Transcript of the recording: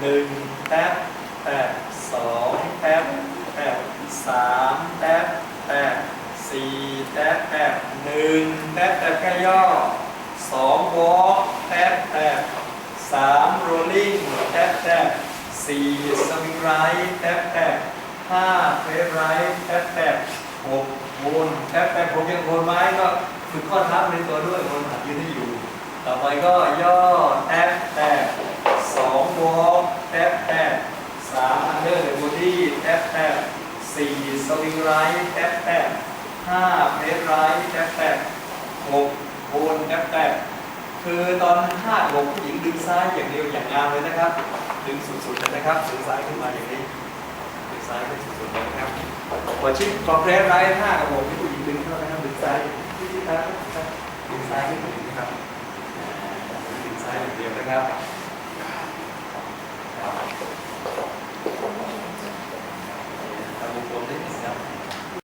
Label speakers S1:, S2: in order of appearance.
S1: หนึ่งแท็บแท็บสองแท็บแท็บสามแท็บแท็บสี่แท็บแท็บหนึ่งแท็บแท็บแค่ย่อสองวอล์กแท็บแท็บสามโรลลิ่งแท็บแท็บสี่สวิงไรท์แท็บแท็บห้าเฟรไรท์แท็บแท็บหกวนแท็บแท็บผมยังวนไม้ก็ฝึกข้อเท้าในตัวด้วยวนหัดยืนให้อยู่ ต่อไปก็ย่อแท็บแท็บสองวอ แท็บสามอันเดอร์เดอะบอดี้แท็บแทบสี่สวิงไรท์แท็บแทบห้าเพสไรท์แท็บแทบหกโวนแท็บแทบคือตอนห้าหกผู้หญิงดึงซ้ายอย่างเดียวอย่างงามเลยนะครับ ดึงสุดๆเลยนะครับดึงซ้ายขึ้นมาอย่างนี้ดึงซ้ายขึ้นสุดๆเลยนะครับพอชิปพอเพสไรท์ห้ากับหกที่ผู้หญิงดึงเข้านะครับดึงซ้ายที่ที่ครับดึงซ้ายขึ้นมาอย่างนี้ครับดึงซ้ายอย่างเดียวนะครับ